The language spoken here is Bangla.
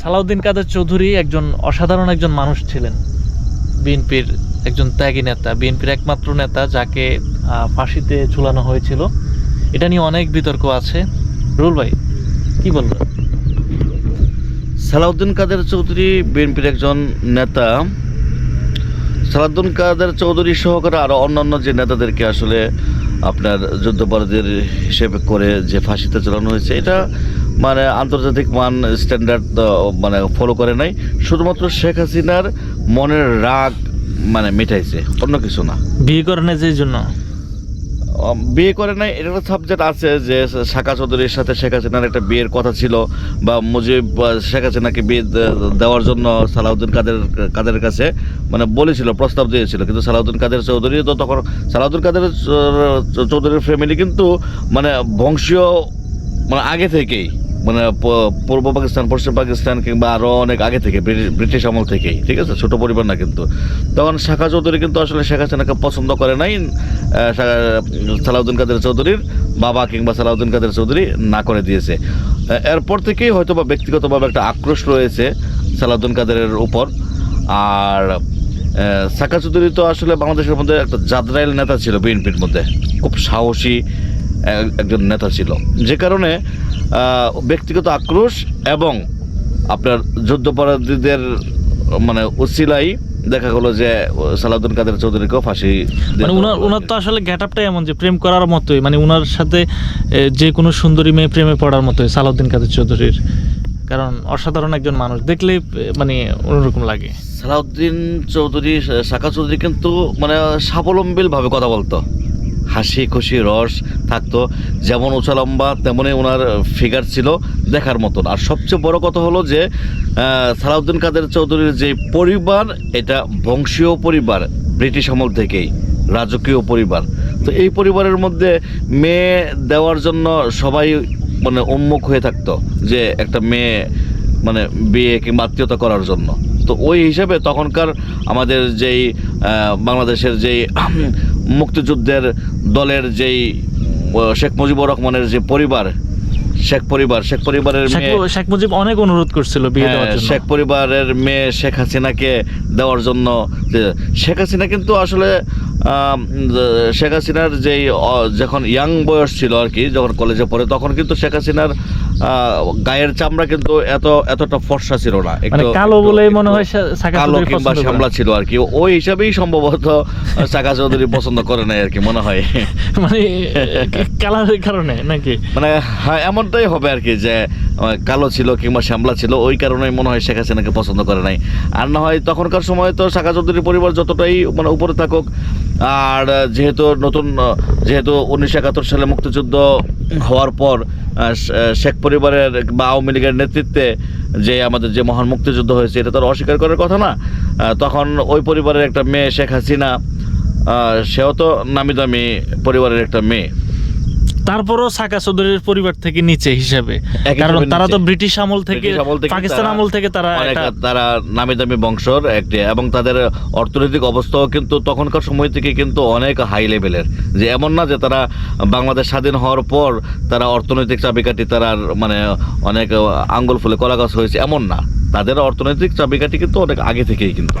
সালাউদ্দিন কাদের চৌধুরী একজন অসাধারণ একজন মানুষ ছিলেন। বিএনপির একজন ত্যাগী নেতা, বিএনপির একমাত্র নেতা যাকে ফাঁসিতে ঝুলানো হয়েছিল। এটা নিয়ে অনেক বিতর্ক আছে। রুল ভাই, কি বলবেন? সালাউদ্দিন কাদের চৌধুরী বিএনপির একজন নেতা। সালাউদ্দিন কাদের চৌধুরী সহকারে আরও অন্যান্য যে নেতাদেরকে আসলে আপনার যুদ্ধাপরাধীর হিসেবে করে যে ফাঁসিতে চালানো হয়েছে, এটা মানে আন্তর্জাতিক মান স্ট্যান্ডার্ড মানে ফলো করে নাই। শুধুমাত্র শেখ হাসিনার মনের রাগ মানে মেটাইছে অন্য কিছু না। বিয়ে করেন যে জন্য? বিয়ে করে নাই এটা একটা সাবজেক্ট আছে যে শাখা চৌধুরীর সাথে শেখ হাসিনার একটা বিয়ের কথা ছিল বা মুজিব শেখ হাসিনাকে বিয়ে দেওয়ার জন্য সালাউদ্দিন কাদের কাদের কাছে মানে বলেছিল প্রস্তাব দিয়েছিল। কিন্তু সালাউদ্দিন কাদের চৌধুরী তো তখন সালাউদ্দিন কাদের চৌধুরীর ফ্যামিলি কিন্তু মানে বংশীয় মানে আগে থেকেই। মানে পূর্ব পাকিস্তান, পশ্চিম পাকিস্তান কিংবা আরও অনেক আগে থেকে, ব্রিটিশ আমল থেকেই ঠিক আছে? ছোট পরিবার না কিন্তু। তখন শাখা চৌধুরী কিন্তু আসলে শেখ হাসিনাকে পছন্দ করে নাই। সালাউদ্দিন কাদের চৌধুরীর বাবা কিংবা সালাউদ্দিন কাদের চৌধুরী না করে দিয়েছে। এরপর থেকেই হয়তো বা ব্যক্তিগতভাবে একটা আক্রোশ রয়েছে সালাউদ্দিন কাদেরের উপর। আর সাকা চৌধুরী তো আসলে বাংলাদেশের মধ্যে একটা জাদরাইল নেতা ছিল বিএনপির মধ্যে। খুব সাহসী একজন নেতা ছিল। যে কারণে ব্যক্তিগত আক্রোশ এবং আপনার যুদ্ধপরাধীদের মানে উসিলাই দেখা গেলো যে সালাউদ্দিন কাদের চৌধুরীকেও ফাঁসি মানে উনার উনার তো আসলে গেট আপটাই এমন যে প্রেম করার মতোই। মানে উনার সাথে যে কোনো সুন্দরী মেয়ে প্রেমে পড়ার মতোই সালাউদ্দিন কাদের চৌধুরীর। কারণ অসাধারণ একজন মানুষ। দেখলেই এ, মানে অন্যরকম লাগে। সালাউদ্দিন চৌধুরী শাখা চৌধুরী কিন্তু মানে স্বাবলম্বী ভাবে কথা বলতো। হাসি, খুশি, রস থাকতো। যেমন উঁচা লম্বা, তেমনই ওনার ফিগার ছিল দেখার মতন। আর সবচেয়ে বড় কথা হলো যে সালাউদ্দিন কাদের চৌধুরীর যে পরিবার, এটা বংশীয় পরিবার, ব্রিটিশ আমল থেকেই, রাজকীয় পরিবার। তো এই পরিবারের মধ্যে মেয়ে দেওয়ার জন্য সবাই মানে উন্মুখ হয়ে থাকতো যে একটা মেয়ে মানে বিয়ে কিংবা আত্মীয়তা করার জন্য। তো ওই হিসাবে তখনকার আমাদের যেই বাংলাদেশের যেই মুক্তিযুদ্ধের দলের যেই শেখ মুজিবুর রহমানের যে পরিবার শেখ পরিবার শেখ পরিবারের শেখ মুজিব অনেক অনুরোধ করছিল বিয়ে দেওয়ার হ্যাঁ, জন্য। শেখ পরিবারের মেয়ে শেখ হাসিনাকে দেওয়ার জন্য। শেখ হাসিনা কিন্তু আসলে শেখ হাসিনার যেই যখন ইয়াং বয়স ছিল আর কি যখন কলেজে পড়ে তখন কিন্তু শেখ হাসিনার গায়ের চামড়া কিন্তু এত এতটা ফর্সা ছিল না। মানে একটু- কালো বলেই মনে হয় কালো কিংবা শ্যামলা ছিল আর কি। ওই হিসাবেই সম্ভবত শাখা চৌধুরী পছন্দ করে নাই আর কি মনে হয়। মানে কালারের কারণে নাকি? মানে হ্যাঁ এমনটাই হবে আর কি যে কালো ছিল কিংবা শ্যামলা ছিল, ওই কারণেই মনে হয় শেখ হাসিনাকে পছন্দ করে নাই। আর না হয় তখনকার সময় তো শাখা চৌধুরীর পরিবার যতটাই মানে উপরে থাকুক, আর যেহেতু নতুন, যেহেতু উনিশশো একাত্তর সালে মুক্তিযুদ্ধ হওয়ার পর শেখ পরিবারের বা আওয়ামী লীগের নেতৃত্বে যে আমাদের যে মহান মুক্তিযুদ্ধ হয়েছে, এটা তো অস্বীকার করার কথা না। তখন ওই পরিবারের একটা মেয়ে শেখ হাসিনা সেও তো নামি দামি পরিবারের একটা মেয়ে। তারপরও সাকা চৌধুরীর পরিবার থেকে নিচে হিসাবে। কারণ তারা তো ব্রিটিশ আমল থেকে পাকিস্তান আমল থেকে তারা তারা নামি দামি বংশর একটি এবং তাদের অর্থনৈতিক অবস্থাও কিন্তু তখনকার সময় থেকে কিন্তু অনেক হাই লেভেলের যে এমন না যে তারা বাংলাদেশ স্বাধীন হওয়ার পর তারা অর্থনৈতিক চাবিকাঠি তারা মানে অনেক আঙ্গুল ফুলে কলা গাছ হয়েছে এমন না। তাদের অর্থনৈতিক চাবিকাঠি কিন্তু অনেক আগে থেকেই কিন্তু।